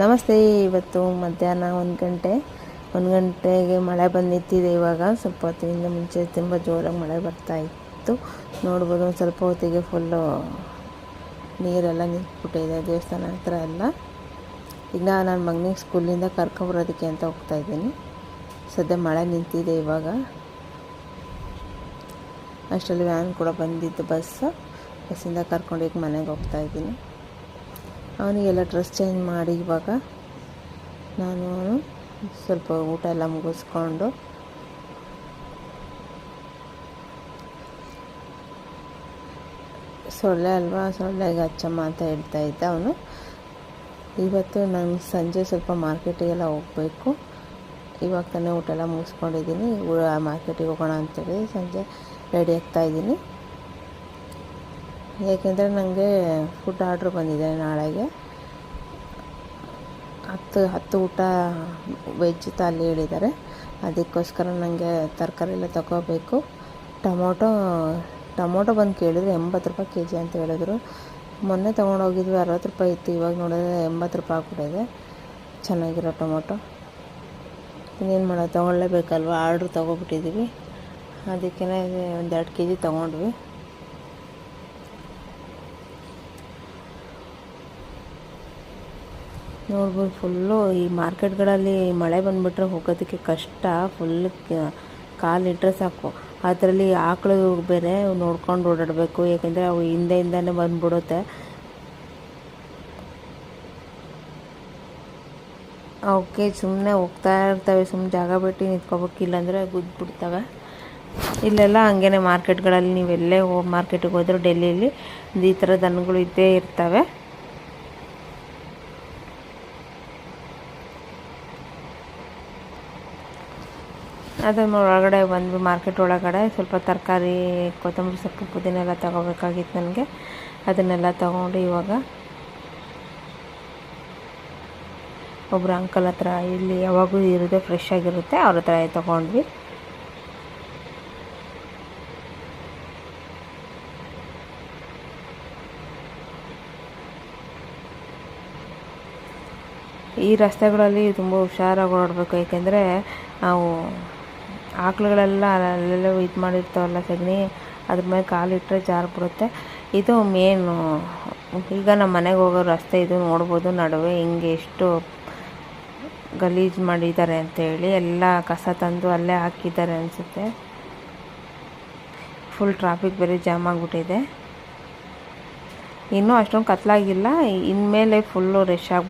ನಮಸ್ತೆ, ಇವತ್ತು ಮಧ್ಯಾಹ್ನ ಒಂದು ಗಂಟೆ. ಒಂದು ಗಂಟೆಗೆ ಮಳೆ ಬಂದು ಇವಾಗ. ಸ್ವಲ್ಪ ಹೊತ್ತಿನಿಂದ ಮುಂಚೆ ತುಂಬ ಜೋರಾಗಿ ಮಳೆ ಬರ್ತಾ ಇತ್ತು. ನೋಡ್ಬೋದು ಒಂದು ಸ್ವಲ್ಪ ಹೊತ್ತಿಗೆ ಫುಲ್ಲು ನೀರೆಲ್ಲ ನಿಂತ್ಬಿಟ್ಟಿದೆ ದೇವಸ್ಥಾನ ಹತ್ರ ಎಲ್ಲ. ಈಗ ನನ್ನ ಮಗನಿಗೆ ಸ್ಕೂಲಿಂದ ಕರ್ಕೊಬರೋದಕ್ಕೆ ಅಂತ ಹೋಗ್ತಾ ಇದ್ದೀನಿ. ಸದ್ಯ ಮಳೆ ನಿಂತಿದೆ ಇವಾಗ. ಅಷ್ಟರಲ್ಲಿ ವ್ಯಾನ್ ಕೂಡ ಬಂದಿತ್ತು ಬಸ್ಸು ಬಸ್ಸಿಂದ ಕರ್ಕೊಂಡು ಈಗ ಮನೆಗೆ ಹೋಗ್ತಾ ಇದ್ದೀನಿ. ಅವನಿಗೆಲ್ಲ ಡ್ರೆಸ್ ಚೇಂಜ್ ಮಾಡಿ ಇವಾಗ ನಾನು ಸ್ವಲ್ಪ ಊಟ ಎಲ್ಲ ಮುಗಿಸ್ಕೊಂಡು ಸೊಳ್ಳೆ ಅಲ್ವಾ? ಸೊಳ್ಳೆಗೆ ಅಚ್ಚಮ್ಮ ಅಂತ ಹೇಳ್ತಾ ಇದ್ದ ಅವನು. ಇವತ್ತು ನಾನು ಸಂಜೆ ಸ್ವಲ್ಪ ಮಾರ್ಕೆಟಿಗೆಲ್ಲ ಹೋಗಬೇಕು. ಇವಾಗ ತಾನೇ ಊಟ ಎಲ್ಲ ಮುಗಿಸ್ಕೊಂಡಿದ್ದೀನಿ. ಮಾರ್ಕೆಟಿಗೆ ಹೋಗೋಣ ಅಂತೇಳಿ ಸಂಜೆ ರೆಡಿ ಆಗ್ತಾ ಇದ್ದೀನಿ. ಏಕೆಂದರೆ ನನಗೆ ಫುಡ್ ಆರ್ಡ್ರ್ ಬಂದಿದೆ ನಾಳೆಗೆ. ಹತ್ತು ಹತ್ತು ಊಟ ವೆಜ್ ತಾಲಿ ಹೇಳಿದ್ದಾರೆ. ಅದಕ್ಕೋಸ್ಕರ ನನಗೆ ತರಕಾರಿ ಎಲ್ಲ ತಗೋಬೇಕು. ಟೊಮೊಟೊ ಟೊಮೊಟೊ ಬಂದು ಕೇಳಿದರೆ ಎಂಬತ್ತು ರೂಪಾಯಿ ಕೆ ಜಿ ಅಂತ ಹೇಳಿದ್ರು. ಮೊನ್ನೆ ತೊಗೊಂಡೋಗಿದ್ವಿ ಅರವತ್ತು ರೂಪಾಯಿ ಇತ್ತು. ಇವಾಗ ನೋಡಿದ್ರೆ ಎಂಬತ್ತು ರೂಪಾಯಿ ಆಗ್ಬಿಟ್ಟಿದೆ. ಚೆನ್ನಾಗಿರೋ ಟೊಮೊಟೊ. ಇನ್ನೇನು ಮಾಡೋದು, ತೊಗೊಳ್ಳೇಬೇಕಲ್ವ? ಆರ್ಡ್ರ್ ತೊಗೊಬಿಟ್ಟಿದ್ದೀವಿ. ಒಂದು ಎರಡು ಕೆ ಜಿ ತೊಗೊಂಡ್ವಿ. ನೋಡ್ಬೋದು ಫುಲ್ಲು ಈ ಮಾರ್ಕೆಟ್ಗಳಲ್ಲಿ ಮಳೆ ಬಂದುಬಿಟ್ರೆ ಹೋಗೋದಕ್ಕೆ ಕಷ್ಟ ಫುಲ್ ಕಾಲಿಟ್ಟರೆ ಸಾಕು. ಅದರಲ್ಲಿ ಆಕಳು ಬೇರೆ ನೋಡ್ಕೊಂಡು ಓಡಾಡಬೇಕು ಏಕೆಂದರೆ ಅವು ಹಿಂದೆ ಬಂದುಬಿಡುತ್ತೆ. ಬಂದ್ಬಿಡುತ್ತೆ ಅವಕ್ಕೆ ಸುಮ್ಮನೆ ಹೋಗ್ತಾ ಇರ್ತವೆ ಸುಮ್ಮನೆ ಜಾಗ ಬಿಟ್ಟು ನಿಂತ್ಕೋಬೇಕು, ಇಲ್ಲಾಂದರೆ ಗುದ್ಬಿಡ್ತವೆ ಇಲ್ಲೆಲ್ಲ ಹಂಗೇನೆ ಮಾರ್ಕೆಟ್ಗಳಲ್ಲಿ ನೀವೆಲ್ಲೇ ಹೋಗಿ ಮಾರ್ಕೆಟಿಗೆ ಹೋದರೂ ಡೆಲ್ಲಿಯಲ್ಲಿ ಈ ಥರ ದನಗಳು ಇದ್ದೇ ಇರ್ತವೆ. ಅದ್ರ ಒಳಗಡೆ ಬಂದು ಮಾರ್ಕೆಟ್ ಒಳಗಡೆ ಸ್ವಲ್ಪ ತರಕಾರಿ, ಕೊತ್ತಂಬರಿ ಸೊಪ್ಪು, ಪುದೀನ ಎಲ್ಲ ತಗೋಬೇಕಾಗಿತ್ತು ನನಗೆ. ಅದನ್ನೆಲ್ಲ ತಗೊಂಡು ಇವಾಗ ಒಬ್ಬರು ಅಂಕಲ್ ಹತ್ರ ಇಲ್ಲಿ ಯಾವಾಗೂ ಇರುತ್ತೆ ಫ್ರೆಶ್ ಆಗಿರುತ್ತೆ, ಅವ್ರ ಹತ್ರ ತೊಗೊಂಡ್ವಿ. ಈ ರಸ್ತೆಗಳಲ್ಲಿ ತುಂಬ ಹುಷಾರಾಗಿ ಓಡಾಡಬೇಕು ಏಕೆಂದರೆ ನಾವು ಆಕಳುಗಳೆಲ್ಲ ಅಲ್ಲೆಲ್ಲ ಇದು ಮಾಡಿರ್ತಾವಲ್ಲ ಸಗಣಿ, ಅದ್ರ ಮೇಲೆ ಕಾಲಿಟ್ಟರೆ ಜಾರ್ಬಿಡುತ್ತೆ ಇದು ಮೇನು ಈಗ ನಮ್ಮ ಮನೆಗೆ ಹೋಗೋ ರಸ್ತೆ ಇದು ನೋಡ್ಬೋದು, ನಡುವೆ ಹಿಂಗೆ ಎಷ್ಟು ಗಲೀಜು ಮಾಡಿದ್ದಾರೆ ಅಂತೇಳಿ ಎಲ್ಲ ಕಸ ತಂದು ಅಲ್ಲೇ ಹಾಕಿದ್ದಾರೆ ಅನಿಸುತ್ತೆ. ಫುಲ್ ಟ್ರಾಫಿಕ್ ಬೇರೆ ಜಾಮ್ ಆಗಿಬಿಟ್ಟಿದೆ. ಇನ್ನೂ ಅಷ್ಟೊಂದು ಕತ್ಲಾಗಿಲ್ಲ, ಇನ್ಮೇಲೆ ಫುಲ್ಲು ರಶ್ ಆಗಿ